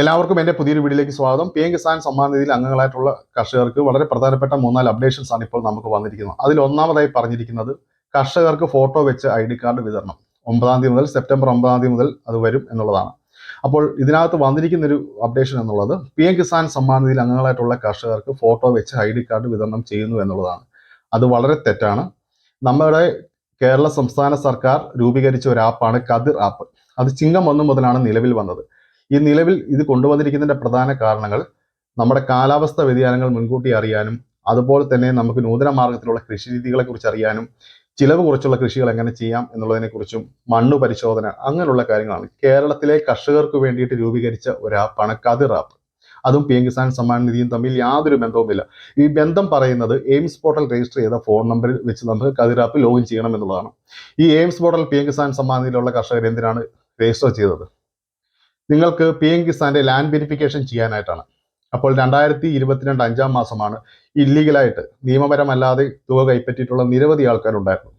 എല്ലാവർക്കും എന്റെ പുതിയൊരു വീഡിയോയിലേക്ക് സ്വാഗതം. പി എം കിസാൻ സമ്മാൻ നിധിയിൽ അംഗങ്ങളായിട്ടുള്ള കർഷകർക്ക് വളരെ പ്രധാനപ്പെട്ട മൂന്നാൽ അപ്ഡേഷൻസ് ആണ് ഇപ്പോൾ നമുക്ക് വന്നിരിക്കുന്നത്. അതിൽ ഒന്നാമതായി പറഞ്ഞിരിക്കുന്നത് കർഷകർക്ക് ഫോട്ടോ വെച്ച് ഐ ഡി കാർഡ് വിതരണം. ഒമ്പതാം തീയതി മുതൽ സെപ്റ്റംബർ ഒമ്പതാം തീയതി മുതൽ അത് വരും എന്നുള്ളതാണ്. അപ്പോൾ ഇതിനകത്ത് വന്നിരിക്കുന്ന ഒരു അപ്ഡേഷൻ എന്നുള്ളത് പി എം കിസാൻ സമ്മാൻ നിധിയിൽ അംഗങ്ങളായിട്ടുള്ള കർഷകർക്ക് ഫോട്ടോ വെച്ച് ഐ ഡി കാർഡ് വിതരണം ചെയ്യുന്നു എന്നുള്ളതാണ്. അത് വളരെ തെറ്റാണ്. നമ്മുടെ കേരള സംസ്ഥാന സർക്കാർ രൂപീകരിച്ച ഒരു ആപ്പാണ് കതിർ ആപ്പ് അത് ചിങ്ങം ഒന്ന് മുതലാണ് നിലവിൽ വന്നത്. ഈ നിലവിൽ ഇത് കൊണ്ടുവന്നിരിക്കുന്നതിന്റെ പ്രധാന കാരണങ്ങൾ നമ്മുടെ കാലാവസ്ഥ വ്യതിയാനങ്ങൾ മുൻകൂട്ടി അറിയാനും അതുപോലെ തന്നെ നമുക്ക് നൂതന മാർഗത്തിലുള്ള കൃഷി രീതികളെ കുറിച്ച് അറിയാനും ചിലവ് കുറച്ചുള്ള കൃഷികൾ എങ്ങനെ ചെയ്യാം എന്നുള്ളതിനെ കുറിച്ചും മണ്ണ് പരിശോധന അങ്ങനെയുള്ള കാര്യങ്ങളാണ്. കേരളത്തിലെ കർഷകർക്ക് വേണ്ടിയിട്ട് രൂപീകരിച്ച ഒരു ആപ്പാണ് കതിർ ആപ്പ്. അതും പി എം കിസാൻ സമ്മാൻ നിധിയും തമ്മിൽ യാതൊരു ബന്ധവുമില്ല. ഈ ബന്ധം പറയുന്നത് എയിംസ് പോർട്ടൽ രജിസ്റ്റർ ചെയ്ത ഫോൺ നമ്പറിൽ വെച്ച് നമുക്ക് കതിർ ആപ്പ് ലോഗിൻ ചെയ്യണം എന്നുള്ളതാണ്. ഈ AIMS portal P M Kisan Samman നിധിയിലുള്ള കർഷകർ എന്തിനാണ് രജിസ്റ്റർ ചെയ്തത്? നിങ്ങൾക്ക് പി എം കിസാന്റെ ലാൻഡ് വെരിഫിക്കേഷൻ ചെയ്യാനായിട്ടാണ്. അപ്പോൾ രണ്ടായിരത്തി ഇരുപത്തിരണ്ട് അഞ്ചാം മാസമാണ് ഇല്ലീഗലായിട്ട് നിയമപരമല്ലാതെ തുക കൈപ്പറ്റിയിട്ടുള്ള നിരവധി ആൾക്കാരുണ്ടായിരുന്നു.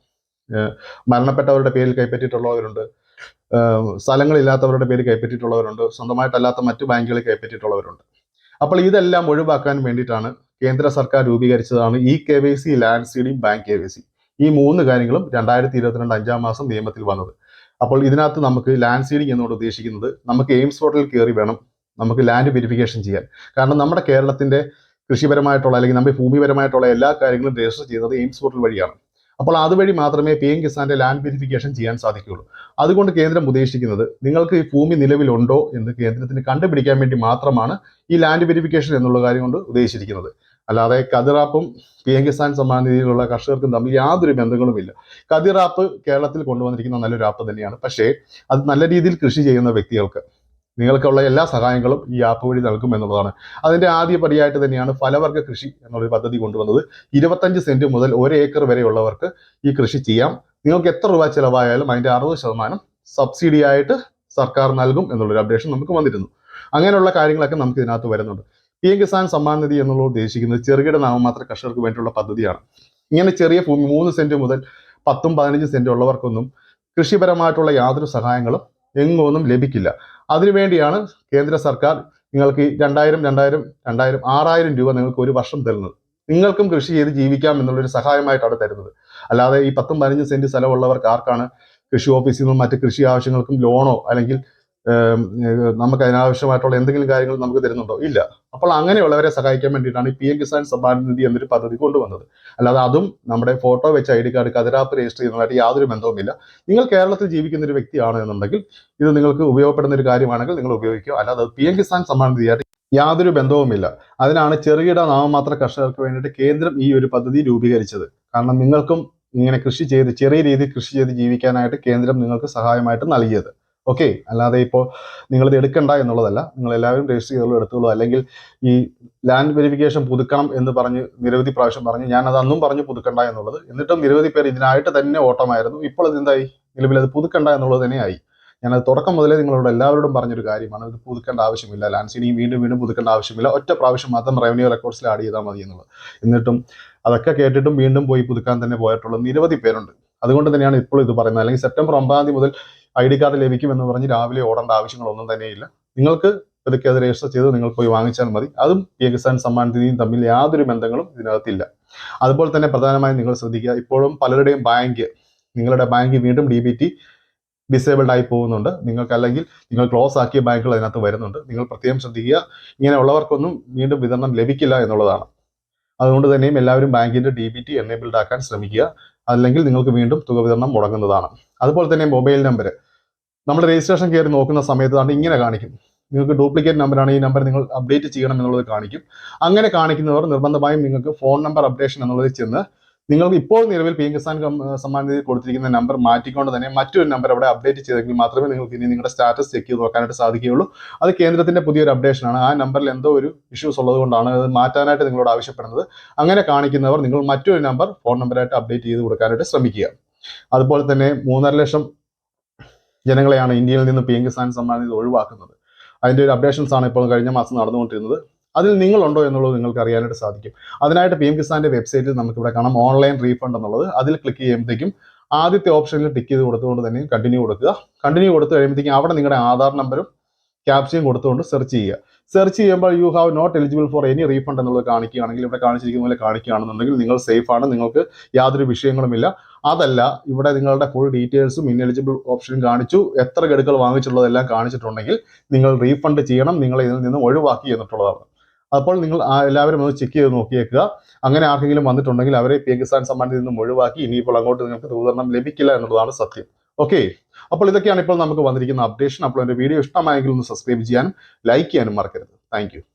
മരണപ്പെട്ടവരുടെ പേരിൽ കൈപ്പറ്റിയിട്ടുള്ളവരുണ്ട്. സ്ഥലങ്ങളില്ലാത്തവരുടെ പേര് കൈപ്പറ്റിയിട്ടുള്ളവരുണ്ട്. സ്വന്തമായിട്ടല്ലാത്ത മറ്റു ബാങ്കുകളിൽ കൈപ്പറ്റിയിട്ടുള്ളവരുണ്ട്. അപ്പോൾ ഇതെല്ലാം ഒഴിവാക്കാൻ വേണ്ടിയിട്ടാണ് കേന്ദ്ര സർക്കാർ രൂപീകരിച്ചതാണ് E K Y C land seeding bank K Y C ഈ മൂന്ന് കാര്യങ്ങളും രണ്ടായിരത്തി ഇരുപത്തിരണ്ട് അഞ്ചാം മാസം നിയമത്തിൽ വന്നത്. അപ്പോൾ ഇതിനകത്ത് നമുക്ക് ലാൻഡ് സീഡിംഗ് എന്നോട് ഉദ്ദേശിക്കുന്നത് നമുക്ക് എയിംസ് പോർട്ടലിൽ കയറി വേണം നമുക്ക് ലാൻഡ് വെരിഫിക്കേഷൻ ചെയ്യാൻ. കാരണം നമ്മുടെ കേരളത്തിന്റെ കൃഷിപരമായിട്ടുള്ള അല്ലെങ്കിൽ നമ്മുടെ ഭൂമിപരമായിട്ടുള്ള എല്ലാ കാര്യങ്ങളും രജിസ്റ്റർ ചെയ്യുന്നത് എയിംസ് പോർട്ടൽ വഴിയാണ്. അപ്പോൾ അതുവഴി മാത്രമേ പി എം കിസാന്റെ ലാൻഡ് വെരിഫിക്കേഷൻ ചെയ്യാൻ സാധിക്കുകയുള്ളൂ. അതുകൊണ്ട് കേന്ദ്രം ഉദ്ദേശിക്കുന്നത് നിങ്ങൾക്ക് ഈ ഭൂമി നിലവിലുണ്ടോ എന്ന് കേന്ദ്രത്തിന് കണ്ടുപിടിക്കാൻ വേണ്ടി മാത്രമാണ് ഈ ലാൻഡ് വെരിഫിക്കേഷൻ എന്നുള്ള കാര്യം കൊണ്ട് ഉദ്ദേശിച്ചിരിക്കുന്നത്. അല്ലാതെ കതിറാപ്പും പി എം കിസാൻ സമ്മാന നിധിയിലുള്ള കർഷകർക്കും തമ്മിൽ യാതൊരു ബന്ധങ്ങളുമില്ല. കതിറാപ്പ് കേരളത്തിൽ കൊണ്ടുവന്നിരിക്കുന്ന നല്ലൊരു ആപ്പ് തന്നെയാണ്. പക്ഷേ അത് നല്ല രീതിയിൽ കൃഷി ചെയ്യുന്ന വ്യക്തികൾക്ക് നിങ്ങൾക്കുള്ള എല്ലാ സഹായങ്ങളും ഈ ആപ്പ് വഴി നൽകും എന്നുള്ളതാണ്. അതിന്റെ ആദ്യ പടിയായിട്ട് തന്നെയാണ് ഫലവർഗ കൃഷി എന്നുള്ളൊരു പദ്ധതി കൊണ്ടുവന്നത്. ഇരുപത്തഞ്ച് സെന്റ് മുതൽ ഒരു ഏക്കർ വരെയുള്ളവർക്ക് ഈ കൃഷി ചെയ്യാം. നിങ്ങൾക്ക് എത്ര രൂപ ചിലവായാലും അതിന്റെ അറുപത് ശതമാനം സബ്സിഡിയായിട്ട് സർക്കാർ നൽകും എന്നുള്ളൊരു അപ്ഡേഷൻ നമുക്ക് വന്നിരുന്നു. അങ്ങനെയുള്ള കാര്യങ്ങളൊക്കെ നമുക്ക് ഇതിനകത്ത് വരുന്നുണ്ട്. പി എം കിസാൻ സമ്മാൻ നിധി എന്നുള്ളത് ഉദ്ദേശിക്കുന്നത് ചെറുകിട നാമമാത്ര കർഷകർക്ക് വേണ്ടിയുള്ള പദ്ധതിയാണ്. ഇങ്ങനെ ചെറിയ ഭൂമി മൂന്ന് സെന്റ് മുതൽ പത്തും പതിനഞ്ചും സെന്റ് ഉള്ളവർക്കൊന്നും കൃഷിപരമായിട്ടുള്ള യാതൊരു സഹായങ്ങളും എങ്ങൊന്നും ലഭിക്കില്ല. അതിനുവേണ്ടിയാണ് കേന്ദ്ര സർക്കാർ നിങ്ങൾക്ക് രണ്ടായിരം രണ്ടായിരം രണ്ടായിരം ആറായിരം രൂപ നിങ്ങൾക്ക് ഒരു വർഷം തരുന്നത്. നിങ്ങൾക്കും കൃഷി ചെയ്ത് ജീവിക്കാം എന്നുള്ളൊരു സഹായമായിട്ടാണ് തരുന്നത്. അല്ലാതെ ഈ പത്തും പതിനഞ്ചും സെന്റ് സ്ഥലമുള്ളവർക്ക് ആർക്കാണ് കൃഷി ഓഫീസിൽ നിന്നും മറ്റ് കൃഷി ആവശ്യങ്ങൾക്കും ലോണോ അല്ലെങ്കിൽ നമുക്ക് അതിനാവശ്യമായിട്ടുള്ള എന്തെങ്കിലും കാര്യങ്ങൾ നമുക്ക് തരുന്നുണ്ടോ? ഇല്ല. അപ്പോൾ അങ്ങനെയുള്ളവരെ സഹായിക്കാൻ വേണ്ടിയിട്ടാണ് ഈ പി എം കിസാൻ സമ്മാൻ നിധി എന്നൊരു പദ്ധതി കൊണ്ടുവന്നത്. അല്ലാതെ അതും നമ്മുടെ ഫോട്ടോ വെച്ച് ഐ ഡി കാർഡ് കതിരാപ്പ് രജിസ്റ്റർ ചെയ്യുന്നതായിട്ട് യാതൊരു ബന്ധവുമില്ല. നിങ്ങൾ കേരളത്തിൽ ജീവിക്കുന്ന ഒരു വ്യക്തിയാണ് എന്നുണ്ടെങ്കിൽ ഇത് നിങ്ങൾക്ക് ഉപയോഗപ്പെടുന്ന ഒരു കാര്യമാണെങ്കിൽ നിങ്ങൾ ഉപയോഗിക്കുക. അല്ലാതെ പി എം കിസാൻ സമ്മാൻ നിധിയായിട്ട് യാതൊരു ബന്ധവുമില്ല. അതിനാണ് ചെറുകിട നാമമാത്ര കർഷകർക്ക് വേണ്ടിയിട്ട് കേന്ദ്രം ഈ ഒരു പദ്ധതി രൂപീകരിച്ചത്. കാരണം നിങ്ങൾക്കും ഇങ്ങനെ കൃഷി ചെയ്ത് ചെറിയ രീതിയിൽ കൃഷി ചെയ്ത് ജീവിക്കാനായിട്ട് കേന്ദ്രം നിങ്ങൾക്ക് സഹായമായിട്ട് നൽകിയത്. ഓക്കെ അല്ലാതെ ഇപ്പോൾ നിങ്ങൾ ഇത് എടുക്കണ്ട എന്നുള്ളതല്ല. നിങ്ങൾ എല്ലാവരും രജിസ്റ്റർ ചെയ്തോളൂ എടുത്തോളൂ അല്ലെങ്കിൽ ഈ ലാൻഡ് വെരിഫിക്കേഷൻ പുതുക്കണം എന്ന് പറഞ്ഞ് നിരവധി പ്രാവശ്യം പറഞ്ഞു ഞാൻ അത് അന്നും പറഞ്ഞു പുതുക്കണ്ട എന്നുള്ളത്. എന്നിട്ടും നിരവധി പേർ ഇതിനായിട്ട് തന്നെ ഓട്ടമായിരുന്നു. ഇപ്പോൾ അത് എന്തായി? നിലവിൽ അത് പുതുക്കണ്ട എന്നുള്ളത് തന്നെയായി ഞാനത് തുടക്കം മുതലേ നിങ്ങളോട് എല്ലാവരോടും പറഞ്ഞൊരു കാര്യമാണ്. ഇത് പുതുക്കേണ്ട ആവശ്യമില്ല. ലാൻഡ് സീഡിങ് വീണ്ടും വീണ്ടും പുതുക്കേണ്ട ആവശ്യമില്ല. ഒറ്റ പ്രാവശ്യം മാത്രം റവന്യൂ റെക്കോർഡ്സിൽ ആഡ് ചെയ്താൽ മതി എന്നുള്ളത്. എന്നിട്ടും അതൊക്കെ കേട്ടിട്ടും വീണ്ടും പോയി പുതുക്കാൻ തന്നെ പോയിട്ടുള്ള നിരവധി പേരുണ്ട്. അതുകൊണ്ട് തന്നെയാണ് ഇപ്പോൾ ഇത് പറയുന്നത്. അല്ലെങ്കിൽ സെപ്റ്റംബർ ഒമ്പതാം തീയതി മുതൽ ഐ ഡി കാർഡ് ലഭിക്കുമെന്ന് പറഞ്ഞ് രാവിലെ ഓടേണ്ട ആവശ്യങ്ങളൊന്നും തന്നെയില്ല. നിങ്ങൾക്ക് ഇതൊക്കെ അത് രജിസ്റ്റർ ചെയ്ത് നിങ്ങൾ പോയി വാങ്ങിച്ചാൽ മതി. അതും പി കിസാൻ സമ്മാൻ നിധിയും തമ്മിൽ യാതൊരു ബന്ധങ്ങളും ഇതിനകത്തില്ല. അതുപോലെ തന്നെ പ്രധാനമായും നിങ്ങൾ ശ്രദ്ധിക്കുക ഇപ്പോഴും പലരുടെയും ബാങ്ക് നിങ്ങളുടെ ബാങ്ക് വീണ്ടും ഡി ബി ടി ഡിസേബിൾഡ് ആയി പോകുന്നുണ്ട്. നിങ്ങൾക്ക് അല്ലെങ്കിൽ നിങ്ങൾ ക്ലോസ് ആക്കിയ ബാങ്കുകൾ അതിനകത്ത് വരുന്നുണ്ട്. നിങ്ങൾ പ്രത്യേകം ശ്രദ്ധിക്കുക ഇങ്ങനെയുള്ളവർക്കൊന്നും വീണ്ടും വിതരണം ലഭിക്കില്ല എന്നുള്ളതാണ്. അതുകൊണ്ട് തന്നെയും എല്ലാവരും ബാങ്കിന്റെ ഡി ബി ടി എനേബിൾഡ് ആക്കാൻ ശ്രമിക്കുക. അല്ലെങ്കിൽ നിങ്ങൾക്ക് വീണ്ടും തുക വിതരണം മുടങ്ങുന്നതാണ്. അതുപോലെ തന്നെ മൊബൈൽ നമ്പർ നമ്മൾ രജിസ്ട്രേഷൻ കയറി നോക്കുന്ന സമയത്ത് ആണ് ഇങ്ങനെ കാണിക്കും. നിങ്ങൾക്ക് ഡ്യൂപ്ലിക്കേറ്റ് നമ്പറാണ് ഈ നമ്പർ നിങ്ങൾ അപ്ഡേറ്റ് ചെയ്യണം എന്നുള്ളത് കാണിക്കും. അങ്ങനെ കാണിക്കുന്നവർ നിർബന്ധമായും നിങ്ങൾക്ക് ഫോൺ നമ്പർ അപ്ഡേഷൻ എന്നുള്ളത് ചെന്ന് നിങ്ങൾക്ക് ഇപ്പോൾ നിലവിൽ പി എം കിസാൻ സമ്മാൻ നിധി കൊടുത്തിരിക്കുന്ന നമ്പർ മാറ്റിക്കൊണ്ട് തന്നെ മറ്റൊരു നമ്പർ അവിടെ അപ്ഡേറ്റ് ചെയ്തെങ്കിൽ മാത്രമേ നിങ്ങൾക്ക് ഇനി നിങ്ങളുടെ സ്റ്റാറ്റസ് ചെക്ക് ചെയ്ത് നോക്കാനായിട്ട് സാധിക്കുകയുള്ളൂ. അത് കേന്ദ്രത്തിന്റെ പുതിയൊരു അപ്ഡേഷൻ ആണ്. ആ നമ്പറിൽ എന്തോ ഒരു ഇഷ്യൂസ് ഉള്ളത് കൊണ്ടാണ് അത് മാറ്റാനായിട്ട് നിങ്ങളോട് ആവശ്യപ്പെടുന്നത്. അങ്ങനെ കാണിക്കുന്നവർ നിങ്ങൾ മറ്റൊരു നമ്പർ ഫോൺ നമ്പറായിട്ട് അപ്ഡേറ്റ് ചെയ്ത് കൊടുക്കാനായിട്ട് ശ്രമിക്കുക. അതുപോലെ തന്നെ മൂന്നര ലക്ഷം ജനങ്ങളെയാണ് ഇന്ത്യയിൽ നിന്ന് പി എം കിസാൻ സമ്മാൻ നിധി ഒഴിവാക്കുന്നത്. അതിന്റെ ഒരു അപ്ഡേഷൻസ് ആണ് ഇപ്പോൾ കഴിഞ്ഞ മാസം നടന്നുകൊണ്ടിരുന്നത്. അതിൽ നിങ്ങളുണ്ടോ എന്നുള്ളത് നിങ്ങൾക്ക് അറിയാനായിട്ട് സാധിക്കും. അതിനായിട്ട് പി എം കിസാന്റെ വെബ്സൈറ്റിൽ നമുക്ക് ഇവിടെ കാണാം ഓൺലൈൻ റീഫണ്ട് എന്നുള്ളത്. അതിൽ ക്ലിക്ക് ചെയ്യുമ്പോഴത്തേക്കും ആദ്യത്തെ ഓപ്ഷനിൽ ടിക്ക് ചെയ്ത് കൊടുത്തുകൊണ്ട് തന്നെ കണ്ടിന്യൂ കൊടുക്കുക. കണ്ടിന്യൂ കൊടുത്തു കഴിയുമ്പോഴത്തേക്കും അവിടെ നിങ്ങളുടെ ആധാർ നമ്പറും ക്യാപ്ഷൻ കൊടുത്തുകൊണ്ട് സെർച്ച് ചെയ്യുക. സെർച്ച് ചെയ്യുമ്പോൾ you have not eligible for any refund എന്നുള്ളത് കാണിക്കുകയാണെങ്കിൽ ഇവിടെ കാണിച്ചിരിക്കുന്ന പോലെ കാണിക്കുകയാണെന്നുണ്ടെങ്കിൽ നിങ്ങൾ സേഫ് ആണ്. നിങ്ങൾക്ക് യാതൊരു വിഷയങ്ങളുമില്ല. അതല്ല ഇവിടെ നിങ്ങളുടെ ഫുൾ ഡീറ്റെയിൽസും ഇൻഎലിജിബിൾ ഓപ്ഷനും കാണിച്ചു. എത്ര ഗഡുക്കൾ വാങ്ങിച്ചിട്ടുള്ളതെല്ലാം കാണിച്ചിട്ടുണ്ടെങ്കിൽ നിങ്ങൾ റീഫണ്ട് ചെയ്യണം. നിങ്ങളെ ഇതിൽ നിന്ന് ഒഴിവാക്കി എന്നിട്ടുള്ളതാണ്. അപ്പോൾ നിങ്ങൾ എല്ലാവരും ഒന്ന് ചെക്ക് ചെയ്ത് നോക്കിയേക്കുക. അങ്ങനെ ആർക്കെങ്കിലും വന്നിട്ടുണ്ടെങ്കിൽ അവരെ പി കിസാൻ സമ്മാനത്തിൽ നിന്നും ഒഴിവാക്കി ഇനിയിപ്പോൾ അങ്ങോട്ട് നിങ്ങൾക്ക് വിതരണം ലഭിക്കില്ല എന്നുള്ളതാണ് സത്യം. ഓക്കെ അപ്പോൾ ഇതൊക്കെയാണ് ഇപ്പോൾ നമുക്ക് വന്നിരിക്കുന്ന അപ്ഡേഷൻ അപ്പോൾ എന്റെ വീഡിയോ ഇഷ്ടമായെങ്കിൽ ഒന്ന് സബ്സ്ക്രൈബ് ചെയ്യാനും ലൈക്ക് ചെയ്യാനും മറക്കരുത്. താങ്ക്